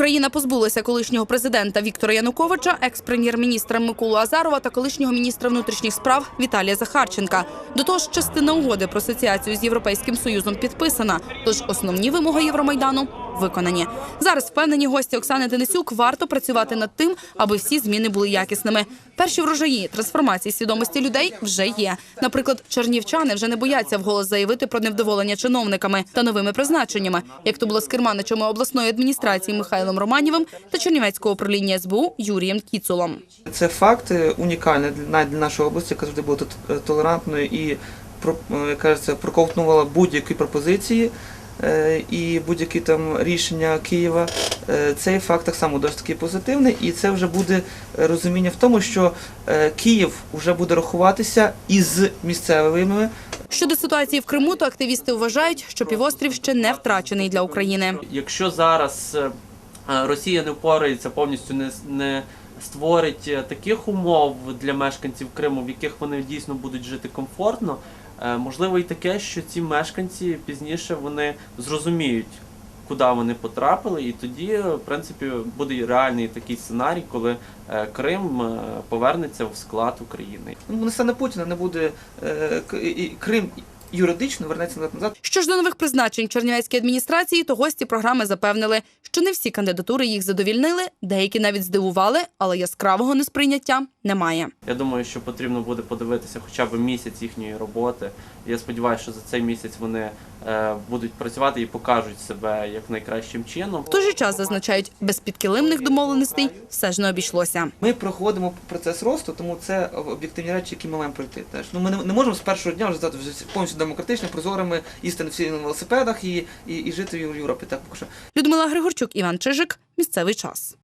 Україна позбулася колишнього президента Віктора Януковича, екс-прем'єр-міністра Миколу Азарова та колишнього міністра внутрішніх справ Віталія Захарченка. До того ж, частина угоди про асоціацію з Європейським Союзом підписана. Тож основні вимоги Євромайдану виконані. Зараз впевнені гості Оксани Денисюк варто працювати над тим, аби всі зміни були якісними. Перші врожаї трансформації свідомості людей вже є. Наприклад, чернівчани вже не бояться вголос заявити про невдоволення чиновниками та новими призначеннями, як то було з керманичами обласної адміністрації Михайлом Романєвим та Чернівецького управління СБУ Юрієм Кіцулом. Це факт унікальний для нашої області, яка завжди була е, толерантною і про- е, як кажеться, проковтнувала будь-які пропозиції і будь-які там рішення Києва. Е, Цей факт так само досить таки позитивний, і це вже буде е, розуміння в тому, що е, Київ вже буде рахуватися із місцевими Щодо ситуації в Криму, то активісти вважають, що півострів ще не втрачений для України. Якщо зараз е, е, Росія не впорається повністю не, не створить е, таких умов для мешканців Криму, в яких вони дійсно будуть жити комфортно, е, можливо і таке, що ці мешканці пізніше вони зрозуміють. Куди вони потрапили, і тоді, е, в принципі, буде реальний такий сценарій, коли е, Крим е, повернеться в склад України. ну не стане Путіна, не буде е, Крим юридично вернеться назад. Що ж до нових призначень Чернівецькій адміністрації, то гості програми запевнили, що не всі кандидатури їх задовільнили, деякі навіть здивували, але яскравого несприйняття немає. Я думаю, що потрібно буде подивитися хоча б місяць їхньої роботи. Я сподіваюся, що за цей місяць вони е, будуть працювати і покажуть себе як найкращим чином. В той же час зазначають, без підкилимних домовленостей все ж не обійшлося. Ми проходимо процес росту, тому це об'єктивні речі, які ми маємо пройти. Теж ну ми не, можемо з першого дня вже повністю демократичними, прозорими, їсти всі на велосипедах і, і, і жити в Європі. Так поки. Людмила Григорчук, Іван Чижик. Місцевий час.